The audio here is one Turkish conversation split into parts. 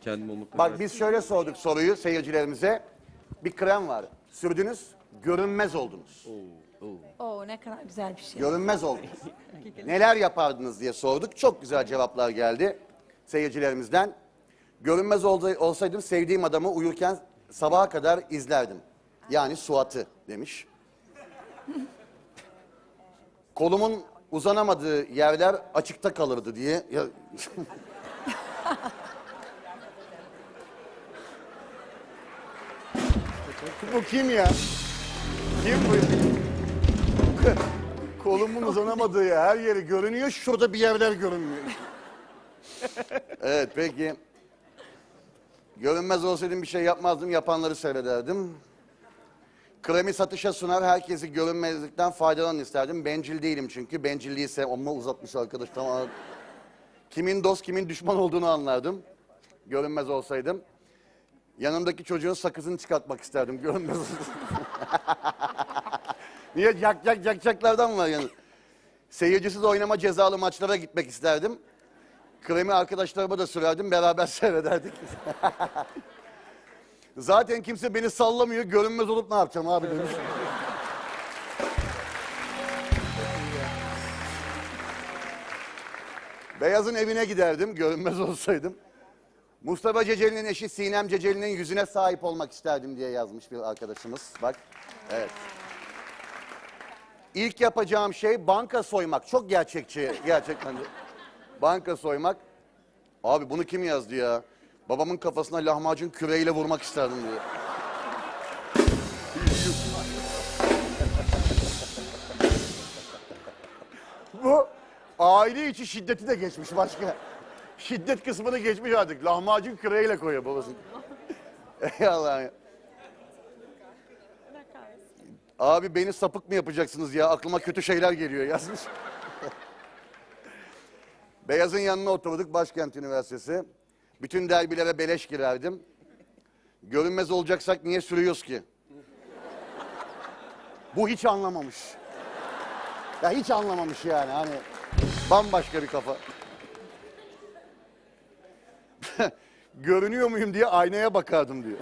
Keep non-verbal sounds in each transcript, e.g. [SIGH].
Kendim olmakla Bak biz şöyle sorduk soruyu seyircilerimize. Bir krem var. Sürdünüz, görünmez oldunuz. Oo ne kadar güzel bir şey. Görünmez oldunuz. [LAUGHS] Neler yapardınız diye sorduk. Çok güzel cevaplar geldi seyircilerimizden. Görünmez oldu- olsaydım sevdiğim adamı uyurken sabaha kadar izlerdim. Yani Suat'ı demiş. Kolumun uzanamadığı yerler açıkta kalırdı diye. Ya... [LAUGHS] bu kim ya? Kim bu? Kolumun uzanamadığı yer, her yeri görünüyor. Şurada bir yerler görünmüyor. [LAUGHS] evet peki. Görünmez olsaydım bir şey yapmazdım. Yapanları seyrederdim. Kremi satışa sunar. Herkesi görünmezlikten faydalanın isterdim. Bencil değilim çünkü. Bencilliği sev... Amma uzatmış arkadaş tamam. Kimin dost kimin düşman olduğunu anlardım. Görünmez olsaydım. Yanındaki çocuğun sakızını çıkartmak isterdim. Görünmez. [LAUGHS] Niye yak yak yakacaklardan var yani. Seyircisiz oynama cezalı maçlara gitmek isterdim. Kremi arkadaşlarıma da sürerdim, beraber [LAUGHS] seyrederdik. Zaten kimse beni sallamıyor, görünmez olup ne yapacağım abi demiş. Beyaz'ın evine giderdim, görünmez olsaydım. Mustafa Ceceli'nin eşi Sinem Ceceli'nin yüzüne sahip olmak isterdim diye yazmış bir arkadaşımız. Bak, evet. İlk yapacağım şey banka soymak. Çok gerçekçi gerçekten. Banka soymak. Abi bunu kim yazdı ya? Babamın kafasına lahmacun küreğiyle vurmak isterdim diyor. Bu aile içi şiddeti de geçmiş başka. Şiddet kısmını geçmiş artık. Lahmacun küreğiyle koyuyor babasını. [LAUGHS] Ey Allah'ım ya. Abi beni sapık mı yapacaksınız ya? Aklıma kötü şeyler geliyor yazmış. [LAUGHS] Beyaz'ın yanına oturduk Başkent Üniversitesi. Bütün derbilere beleş girerdim. Görünmez olacaksak niye sürüyoruz ki? Bu hiç anlamamış. Ya hiç anlamamış yani hani bambaşka bir kafa. [LAUGHS] Görünüyor muyum diye aynaya bakardım diyor.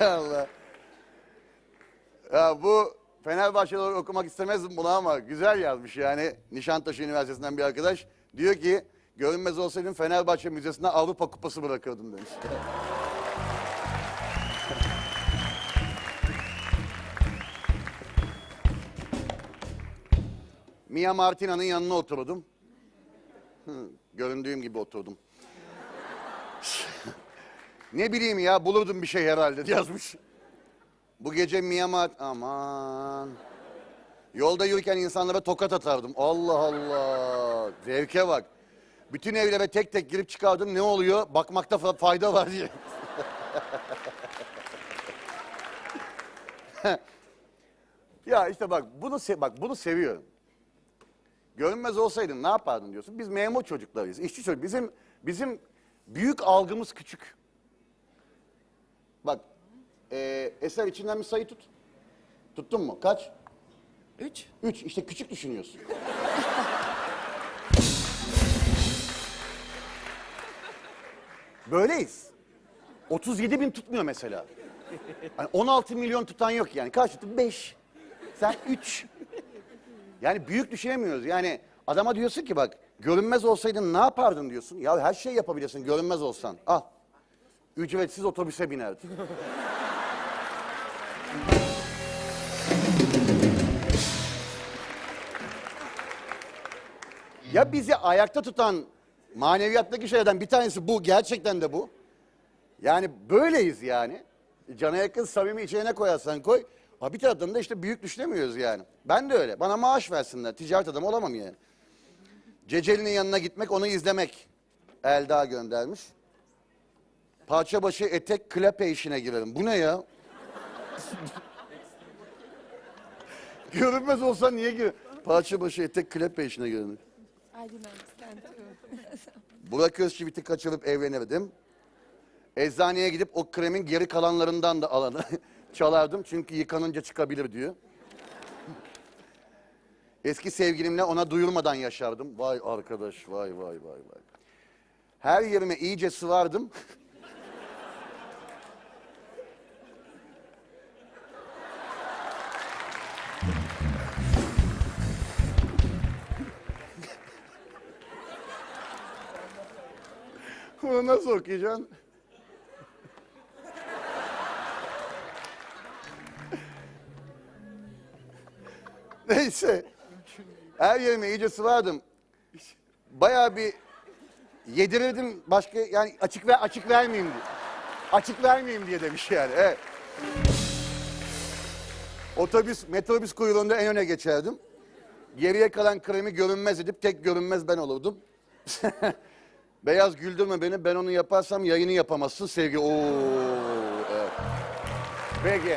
[LAUGHS] Allah. Ya bu Fenerbahçe'de okumak istemezdim bunu ama güzel yazmış yani. Nişantaşı Üniversitesi'nden bir arkadaş. Diyor ki görünmez olsaydım Fenerbahçe Müzesi'ne Avrupa Kupası bırakırdım demiş. [LAUGHS] Mia Martina'nın yanına oturdum. Göründüğüm gibi oturdum. Ne bileyim ya bulurdum bir şey herhalde yazmış. Bu gece Miyama... Aman. Yolda yürürken insanlara tokat atardım. Allah Allah. Zevke bak. Bütün evlere tek tek girip çıkardım. Ne oluyor? Bakmakta fa- fayda var diye. [LAUGHS] ya işte bak bunu bak bunu seviyorum. Görünmez olsaydın ne yapardın diyorsun. Biz memur çocuklarıyız. işçi çocuk. Bizim bizim büyük algımız küçük. Bak, e, Eser içinden bir sayı tut. Tuttun mu? Kaç? Üç. Üç. İşte küçük düşünüyorsun. [LAUGHS] Böyleyiz. 37 bin tutmuyor mesela. Hani 16 milyon tutan yok yani. Kaç tuttu? 5. Sen 3. Yani büyük düşünemiyoruz. Yani adama diyorsun ki bak görünmez olsaydın ne yapardın diyorsun. Ya her şey yapabilirsin görünmez olsan. Al. Ücretsiz otobüse binerdin. Ya bizi ayakta tutan maneviyattaki şeylerden bir tanesi bu. Gerçekten de bu. Yani böyleyiz yani. Cana yakın samimi içine koyarsan koy. Ha bir taraftan da işte büyük düşünemiyoruz yani. Ben de öyle. Bana maaş versinler. Ticaret adamı olamam yani. Ceceli'nin yanına gitmek, onu izlemek. Elda göndermiş. Parça başı etek klape işine girerim. Bu ne ya? [LAUGHS] Görünmez olsa niye gir? Parça başı etek klape işine too. Burak Özçivit'i kaçırıp evlenirdim. Eczaneye gidip o kremin geri kalanlarından da alanı [LAUGHS] çalardım. Çünkü yıkanınca çıkabilir diyor. Eski sevgilimle ona duyurmadan yaşardım. Vay arkadaş, vay vay vay vay. Her yerime iyice sıvardım. Bunu nasıl okuyacaksın? [LAUGHS] Neyse. Her yerime iyice sıvardım. Bayağı bir yedirirdim başka yani açık ver açık vermeyeyim diye. Açık vermeyeyim diye demiş yani. Evet. Otobüs, metrobüs kuyruğunda en öne geçerdim. Geriye kalan kremi görünmez edip tek görünmez ben olurdum. [LAUGHS] Beyaz güldürme beni. Ben onu yaparsam yayını yapamazsın sevgi. Oo, evet. Peki.